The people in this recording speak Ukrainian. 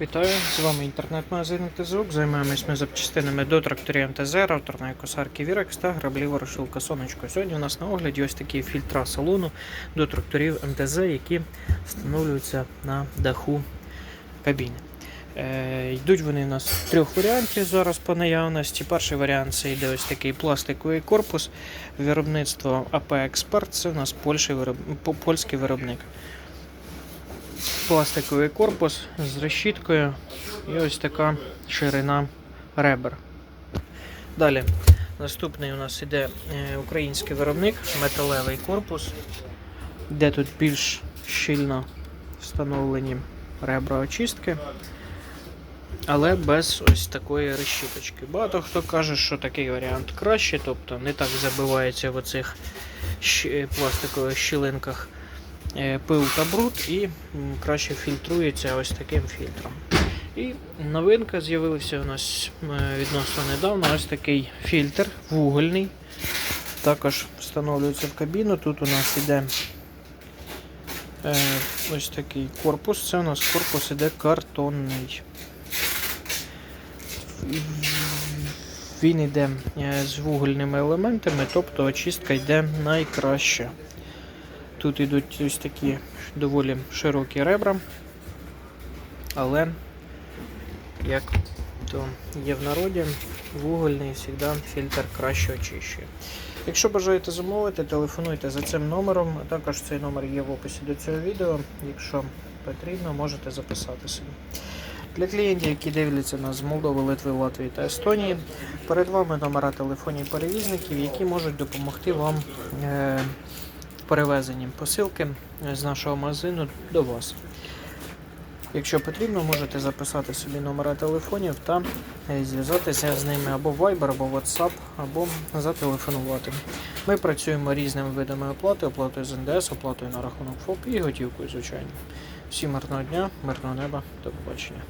Вітаю, з вами інтернет-магазин ТЗУК. Займаємось ми запчастинами до тракторів МТЗ, роторної косарки Вірекс та граблі ворошилка Сонечко. Сьогодні у нас на огляді ось такі фільтра салону до тракторів МТЗ, які встановлюються на даху кабіни. Е, йдуть вони у нас в трьох варіантів зараз по наявності. Перший варіант це йде ось такий пластиковий корпус. Виробництво АП Експерт. Це у нас польський виробник пластиковий корпус з решіткою і ось така ширина ребер. Далі, наступний у нас іде е, український виробник, металевий корпус, де тут більш щільно встановлені ребра очистки, але без ось такої решіточки. Багато хто каже, що такий варіант краще, тобто не так забивається в оцих пластикових щілинках е, пил та бруд і краще фільтрується ось таким фільтром. І новинка з'явилася у нас е, відносно недавно. Ось такий фільтр вугольний. Також встановлюється в кабіну. Тут у нас іде е, ось такий корпус. Це у нас корпус іде картонний. Він йде е, з вугольними елементами, тобто очистка йде найкраще. Тут йдуть ось такі доволі широкі ребра, але, як то є в народі, вугольний завжди фільтр краще очищує. Якщо бажаєте замовити, телефонуйте за цим номером. Також цей номер є в описі до цього відео. Якщо потрібно, можете записати собі. Для клієнтів, які дивляться нас з Молдови, Литви, Латвії та Естонії, перед вами номера телефонів перевізників, які можуть допомогти вам е, в перевезенні посилки з нашого магазину до вас. Якщо потрібно, можете записати собі номера телефонів та е, зв'язатися з ними або Viber, або WhatsApp, або зателефонувати. Ми працюємо різними видами оплати, оплатою з НДС, оплатою на рахунок ФОП і готівкою, звичайно. Всім мирного дня, мирного неба, до побачення.